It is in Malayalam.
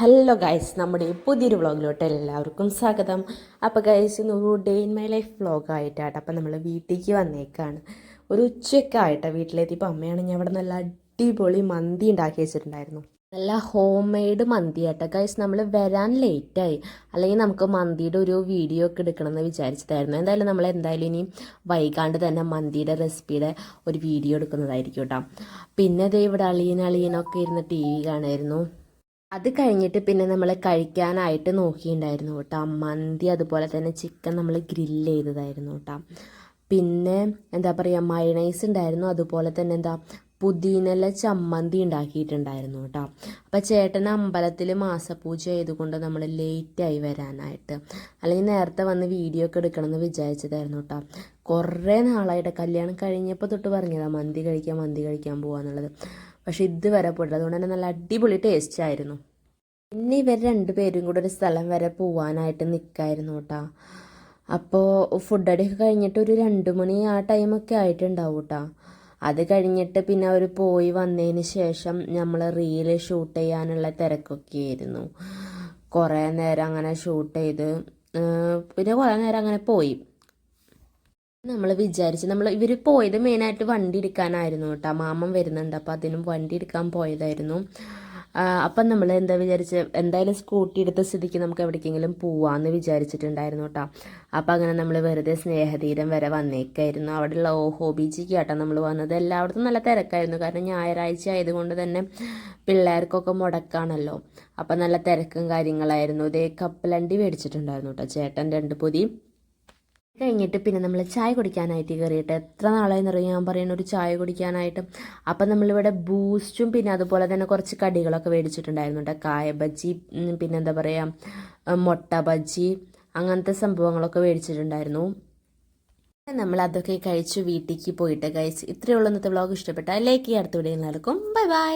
ഹലോ ഗൈസ് നമ്മുടെ പുതിയൊരു വ്ളോഗിലോട്ട് എല്ലാവർക്കും സ്വാഗതം. അപ്പോൾ ഗൈസ് ഇന്ന് ഒരു ഡേ ഇൻ മൈ ലൈഫ് വ്ളോഗായിട്ടാണ് അപ്പോൾ നമ്മൾ വീട്ടിലേക്ക് വന്നേക്കാണ്. ഒരു ആയിട്ടാണ് അമ്മയാണ് ഞാൻ അവിടെ നല്ല അടിപൊളി മന്തി ഉണ്ടാക്കി വെച്ചിട്ടുണ്ടായിരുന്നു. നല്ല ഹോം മെയ്ഡ് മന്തി ആട്ടോ. ഗൈസ് നമ്മൾ വരാൻ ലേറ്റായി അല്ലെങ്കിൽ നമുക്ക് മന്തിയുടെ ഒരു വീഡിയോ ഒക്കെ എടുക്കണമെന്ന് വിചാരിച്ചതായിരുന്നു എന്തായാലും നമ്മൾ എന്തായാലും ഇനി വൈകാണ്ട് തന്നെ മന്തിയുടെ റെസിപ്പിയുടെ ഒരു വീഡിയോ എടുക്കുന്നതായിരിക്കും കേട്ടോ. പിന്നെ ദേ ഇവിടെ അളിയൻ അളിയനൊക്കെ ഇരുന്ന് ടി വി കാണായിരുന്നു. അത് കഴിഞ്ഞിട്ട് പിന്നെ നമ്മൾ കഴിക്കാനായിട്ട് നോക്കിയിട്ടുണ്ടായിരുന്നു കേട്ടോ. മന്തി അതുപോലെ തന്നെ ചിക്കൻ നമ്മൾ ഗ്രില്ല് ചെയ്തതായിരുന്നു കേട്ടോ. പിന്നെ എന്താ പറയുക മയണൈസ് ഉണ്ടായിരുന്നു. അതുപോലെ തന്നെ എന്താ പുതിനല ചമ്മന്തി ഉണ്ടാക്കിയിട്ടുണ്ടായിരുന്നു കേട്ടോ. അപ്പോൾ ചേട്ടൻ അമ്പലത്തിൽ മാസപൂജ ചെയ്തുകൊണ്ട് നമ്മൾ ലേറ്റായി വരാനായിട്ട്. അല്ലെങ്കിൽ നേരത്തെ വന്ന് വീഡിയോ ഒക്കെ എടുക്കണമെന്ന് വിചാരിച്ചതായിരുന്നു കേട്ടോ. കുറേ നാളായിട്ട് കല്യാണം കഴിഞ്ഞപ്പോൾ തൊട്ട് പറഞ്ഞതാണ് മന്തി കഴിക്കാൻ മന്തി കഴിക്കാൻ പോകാന്നുള്ളത് പക്ഷെ ഇതുവരെ പോയിട്ടില്ല. അതുകൊണ്ട് തന്നെ നല്ല അടിപൊളി ടേസ്റ്റ് ആയിരുന്നു. പിന്നെ ഇവർ രണ്ടുപേരും കൂടെ ഒരു സ്ഥലം വരെ പോവാനായിട്ട് നിൽക്കായിരുന്നു കേട്ടോ അപ്പോൾ ഫുഡ് അടിയൊക്കെ കഴിഞ്ഞിട്ട് ഒരു രണ്ട് മണി ആ ടൈമൊക്കെ ആയിട്ടുണ്ടാവും കേട്ടോ അത് കഴിഞ്ഞിട്ട് പിന്നെ അവർ പോയി വന്നതിന് ശേഷം നമ്മൾ റീൽ ഷൂട്ട് ചെയ്യാനുള്ള തിരക്കൊക്കെ ആയിരുന്നു. കുറേ നേരം അങ്ങനെ ഷൂട്ട് ചെയ്ത് പിന്നെ കുറേ നേരം അങ്ങനെ പോയി. നമ്മൾ വിചാരിച്ച് നമ്മൾ ഇവർ പോയത് മെയിനായിട്ട് വണ്ടി എടുക്കാനായിരുന്നു കേട്ടോ മാമൻ വരുന്നുണ്ട് അപ്പോൾ അതിനും വണ്ടി എടുക്കാൻ പോയതായിരുന്നു. അപ്പം നമ്മൾ എന്താ വിചാരിച്ച് എന്തായാലും സ്കൂട്ടി എടുത്ത സ്ഥിതിക്ക് നമുക്ക് എവിടേക്കെങ്കിലും പോവാമെന്ന് വിചാരിച്ചിട്ടുണ്ടായിരുന്നു കേട്ടോ അപ്പം അങ്ങനെ നമ്മൾ വെറുതെ സ്നേഹതീരം വരെ വന്നേക്കായിരുന്നു. അവിടെയുള്ള ഓഹോ ബീച്ചിക്ക് കേട്ടോ നമ്മൾ വന്നത്. എല്ലായിടത്തും നല്ല തിരക്കായിരുന്നു. കാരണം ഞായറാഴ്ച ആയതുകൊണ്ട് തന്നെ പിള്ളേർക്കൊക്കെ മുടക്കാണല്ലോ. അപ്പം നല്ല തിരക്കും കാര്യങ്ങളായിരുന്നു. ഇതേ കപ്പലണ്ടി മേടിച്ചിട്ടുണ്ടായിരുന്നു കേട്ടോ ചേട്ടൻ രണ്ട് പൊതി കഴിഞ്ഞിട്ട് പിന്നെ നമ്മൾ ചായ കുടിക്കാനായിട്ട് കയറിയിട്ട് എത്ര നാളായെന്നറിയാം? ഞാൻ പറയുന്ന ഒരു ചായ കുടിക്കാനായിട്ട്. അപ്പം നമ്മളിവിടെ ബൂസ്റ്റും പിന്നെ അതുപോലെ തന്നെ കുറച്ച് കടികളൊക്കെ മേടിച്ചിട്ടുണ്ടായിരുന്നു കേട്ടോ കായ ബജ്ജി പിന്നെ എന്താ പറയുക മുട്ട ബജ്ജി അങ്ങനത്തെ സംഭവങ്ങളൊക്കെ മേടിച്ചിട്ടുണ്ടായിരുന്നു. നമ്മൾ അതൊക്കെ കഴിച്ചു വീട്ടിലേക്ക് പോയിട്ട് കഴിച്ച് ഇത്രയുള്ള ഇന്നത്തെ വ്ളോഗ് ഇഷ്ടപ്പെട്ടാൽ ലൈക്ക് ചെയ്യാൻ അടുത്ത വീഡിയോ നടക്കും ബൈ ബൈ